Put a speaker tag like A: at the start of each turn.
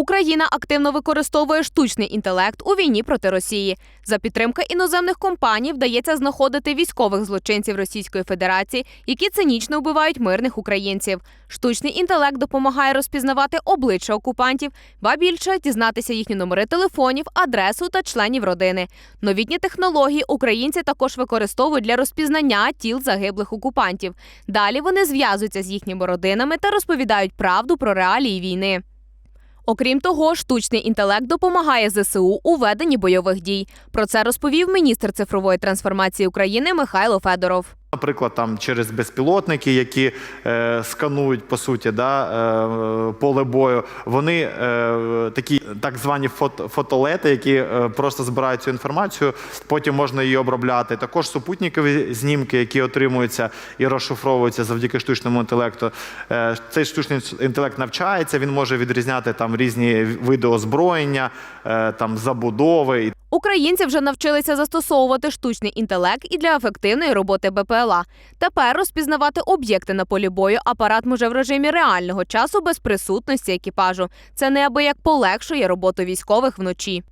A: Україна активно використовує штучний інтелект у війні проти Росії. За підтримки іноземних компаній вдається знаходити військових злочинців Російської Федерації, які цинічно вбивають мирних українців. Штучний інтелект допомагає розпізнавати обличчя окупантів, ба більше дізнатися їхні номери телефонів, адресу та членів родини. Новітні технології українці також використовують для розпізнання тіл загиблих окупантів. Далі вони зв'язуються з їхніми родинами та розповідають правду про реалії війни. Окрім того, штучний інтелект допомагає ЗСУ у веденні бойових дій. Про це розповів міністр цифрової трансформації України Михайло Федоров.
B: Наприклад, там через безпілотники, які е, сканують по суті да, е, поле бою, вони е, такі так звані фото, фотолети, які е, просто збирають цю інформацію, потім можна її обробляти. Також супутникові знімки, які отримуються і розшифровуються завдяки штучному інтелекту. Е, цей штучний інтелект навчається, він може відрізняти там різні види озброєння, е, там забудови.
A: Українці вже навчилися застосовувати штучний інтелект і для ефективної роботи БПЛА. Тепер розпізнавати об'єкти на полі бою апарат може в режимі реального часу без присутності екіпажу. Це неабияк полегшує роботу військових вночі.